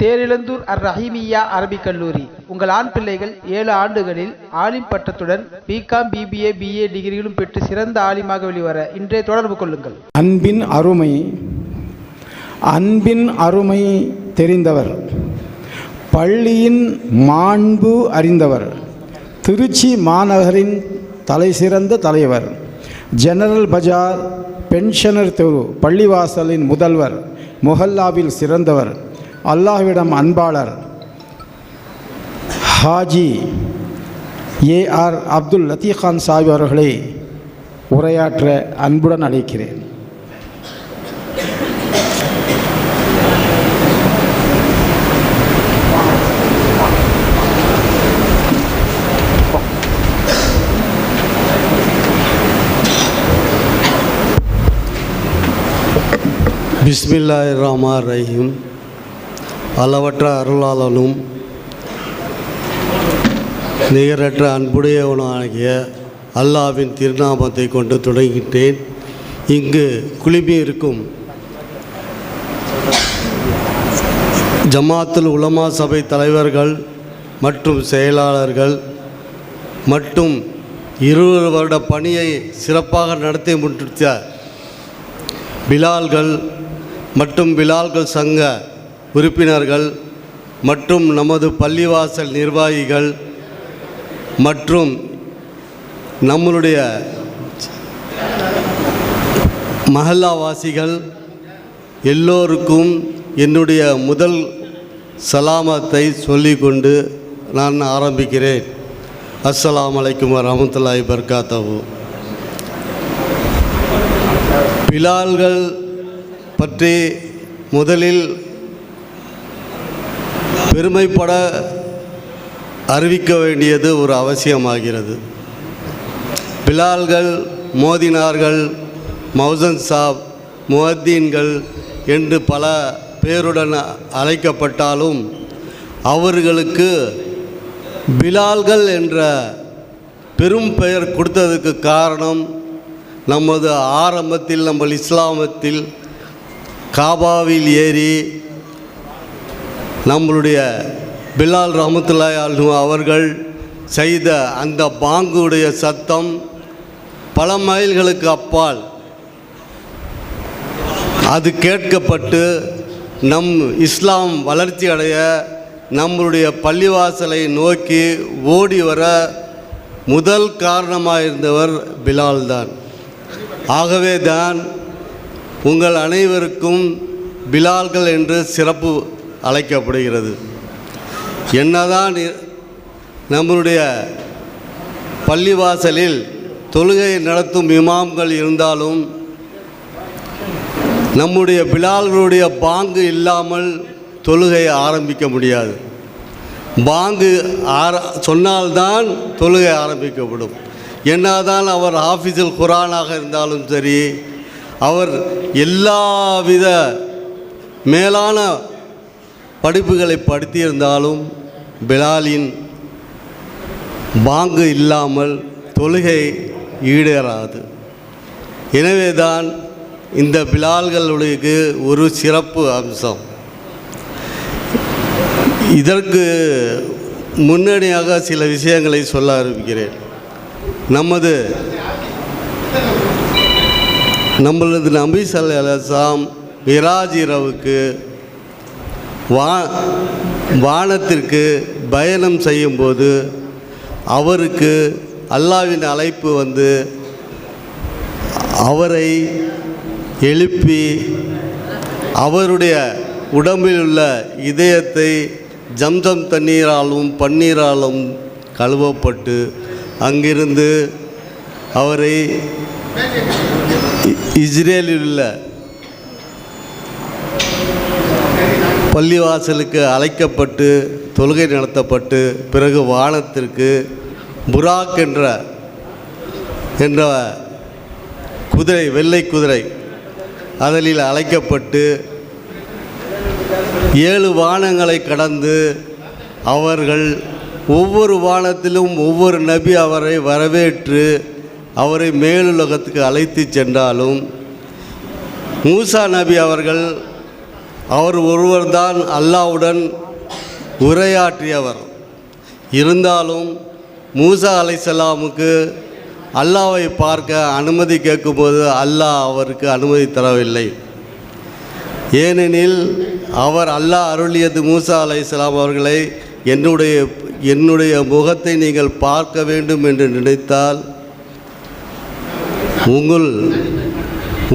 தேரிழந்தூர் அர் ரஹீமியா அரபிக் கல்லூரி. உங்கள் ஆண் பிள்ளைகள் ஏழு ஆண்டுகளில் ஆலிம் பட்டத்துடன் பிகாம் பிபிஏ பிஏ டிகிரிகளும் பெற்று சிறந்த ஆலிமாக வெளிவர இன்றைய தொடர்பு கொள்ளுங்கள். அன்பின் அருமை அன்பின் அருமை தெரிந்தவர் பள்ளியின் மாண்பு அறிந்தவர் திருச்சி மாநகரின் தலை சிறந்த தலைவர் ஜெனரல் பஜார் பென்ஷனர் தெரு பள்ளிவாசலின் முதல்வர் மொஹல்லாவில் சிறந்தவர் அல்லாஹ்விடம் அன்பாளர் ஹாஜி ஏ ஆர் அப்துல் லத்தீஃபான் சாஹிப் அவர்களை உரையாற்ற அன்புடன் அழைக்கிறேன். பிஸ்மில்லாய் ரஹ்மான் ரஹீம். அளவற்ற அருளாளனும் நிகரற்ற அன்புடையவனாகிய அல்லாவின் திருநாமத்தை கொண்டு தொடங்கிட்டேன். இங்கு குழுமி இருக்கும் ஜமாத்துல் உலமா சபை தலைவர்கள் மற்றும் செயலாளர்கள் மற்றும் இருபது வருட பணியை சிறப்பாக நடத்தி முடித்த பிலால்கள் மற்றும் பிலால்கள் சங்க உறுப்பினர்கள் மற்றும் நமது பள்ளிவாசல் நிர்வாகிகள் மற்றும் நம்மளுடைய மஹல்லாவாசிகள் எல்லோருக்கும் என்னுடைய முதல் சலாமத்தை சொல்லிக்கொண்டு நான் ஆரம்பிக்கிறேன். அஸ்லாம் வலைக்கம் வரமத்துல்லாய் பர்காத்தவு பிலால்கள் பற்றி முதலில் பெருமைப்பட அறிவிக்க வேண்டியது ஒரு அவசியமாகிறது. பிலால்கள் மோதினார்கள் மௌசன் சாப் முஹத்தீன்கள் என்று பல பேருடன் அழைக்கப்பட்டாலும் அவர்களுக்கு பிலால்கள் என்ற பெரும் பெயர் கொடுத்ததுக்கு காரணம் நமது ஆரம்பத்தில் நம்ம இஸ்லாமத்தில் காபாவில் ஏறி நம்மளுடைய பிலால் ரஹமத்துல்லாய் அல்ஹு அவர்கள் செய்த அந்த பாங்குடைய சத்தம் பல மைல்களுக்கு அப்பால் அது கேட்கப்பட்டு நம் இஸ்லாம் வளர்ச்சி அடைய நம்மளுடைய பள்ளிவாசலை நோக்கி ஓடி வர முதல் காரணமாக இருந்தவர் பிலால் தான். ஆகவே தான் உங்கள் அனைவருக்கும் பிலால்கள் என்று சிறப்பு அழைக்கப்படுகிறது. என்னதான் நம்மளுடைய பள்ளிவாசலில் தொழுகை நடத்தும் இமாம்கள் இருந்தாலும் நம்முடைய பிலால்களுடைய பாங்கு இல்லாமல் தொழுகையை ஆரம்பிக்க முடியாது. பாங்கு ஆர சொன்னால்தான் தொழுகை ஆரம்பிக்கப்படும். என்னதான் அவர் ஆஃபீஸில் குரானாக இருந்தாலும் சரி அவர் எல்லாவித மேலான படிப்புகளை படித்திருந்தாலும் பிலாலின் பாங்கு இல்லாமல் தொழுகை ஈடேறாது. எனவே தான் இந்த பிலால்களுடைய ஒரு சிறப்பு அம்சம். இதற்கு முன்னணியாக சில விஷயங்களை சொல்ல ஆரம்பிக்கிறேன். நமது நம்மளது நபி சல்லாம் மிராஜ் இரவுக்கு வா வானத்திற்கு பயணம் செய்யும்போது அவருக்கு அல்லாவின் அழைப்பு வந்து அவரை எழுப்பி அவருடைய உடம்பில் உள்ள இதயத்தை ஜம்ஜம் தண்ணீராலும் பன்னீராலும் கழுவப்பட்டு அங்கிருந்து அவரை இஸ்ரேலில் உள்ள பள்ளிவாசலுக்கு அழைக்கப்பட்டு தொழுகை நடத்தப்பட்டு பிறகு வானத்திற்கு புராக் என்ற என்ற குதிரை வெள்ளை குதிரை அதனில் அழைக்கப்பட்டு ஏழு வானங்களை கடந்து அவர்கள் ஒவ்வொரு வானத்திலும் ஒவ்வொரு நபி அவரை வரவேற்று அவரை மேலுலகத்துக்கு அழைத்து சென்றாலும் மூசா நபி அவர்கள் அவர் ஒருவர்தான் அல்லாவுடன் உரையாற்றியவர். இருந்தாலும் மூசா அலைசலாமுக்கு அல்லாவை பார்க்க அனுமதி கேட்கும்போது அல்லாஹ் அவருக்கு அனுமதி தரவில்லை. ஏனெனில் அவர் அல்லாஹ் அருளியது மூசா அலைசலாம் அவர்களை என்னுடைய என்னுடைய முகத்தை நீங்கள் பார்க்க வேண்டும் என்று நினைத்தால் உங்கள்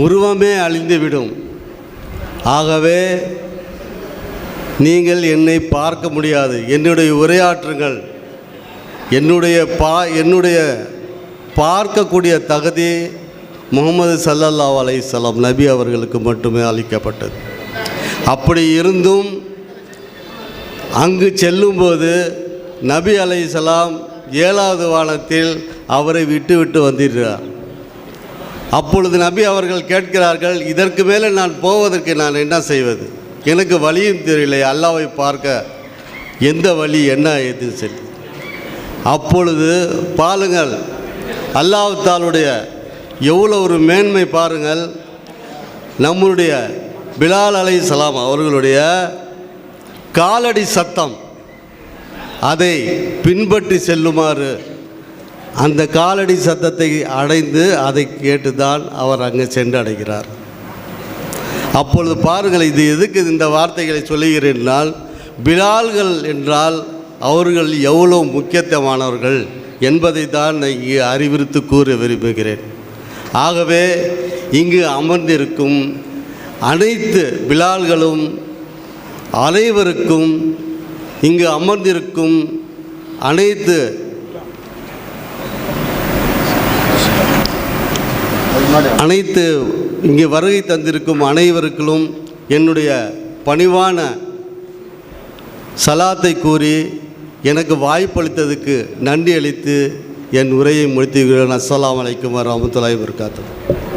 உருவமே அழிந்துவிடும். ஆகவே நீங்கள் என்னை பார்க்க முடியாது. என்னுடைய உரையாற்றுங்கள். என்னுடைய பா என்னுடைய பார்க்கக்கூடிய தகுதி முகமது சல்லல்லா அலைஹிஸ்ஸலாம் நபி அவர்களுக்கு மட்டுமே அளிக்கப்பட்டது. அப்படி இருந்தும் அங்கு செல்லும்போது நபி அலைசலாம் ஏழாவது வானத்தில் அவரை விட்டு விட்டு வந்திருக்கிறார். அப்பொழுது நபி அவர்கள் கேட்கிறார்கள் இதற்கு மேலே நான் போவதற்கு நான் என்ன செய்வது? எனக்கு வழியும் தெரியலை. அல்லாவை பார்க்க எந்த வழி என்ன? எது சரி அப்பொழுது பாருங்கள் அல்லாஹாலுடைய எவ்வளோ ஒரு மேன்மை பாருங்கள். நம்மளுடைய பிலால் அலை சலாம் அவர்களுடைய காலடி சத்தம் அதை பின்பற்றி செல்லுமாறு அந்த காலடி சத்தத்தை அடைந்து அதை கேட்டுதான் அவர் அங்கே சென்று அடைகிறார் அப்பொழுது பாருங்கள் இது எதுக்கு இந்த வார்த்தைகளை சொல்லுகிறேன்னால் பிலால்கள் என்றால் அவர்கள் எவ்வளோ முக்கியத்துவமானவர்கள் என்பதை தான் நான் இங்கு அறிவுறுத்து கூற விரும்புகிறேன். ஆகவே இங்கு அமர்ந்திருக்கும் அனைத்து பிலால்களும் அனைவருக்கும் இங்கு அமர்ந்திருக்கும் அனைத்து அனைத்து இங்கே வருகை தந்திருக்கும் அனைவருக்கும் என்னுடைய பணிவான சலாத்தை கூறி எனக்கு வாய்ப்பளித்ததுக்கு நன்றி அளித்து என் உரையை முடித்துக்கிறேன் அஸ்ஸலாமு அலைக்கும் வரமத்துல்லாஹி வபரகாத்துஹு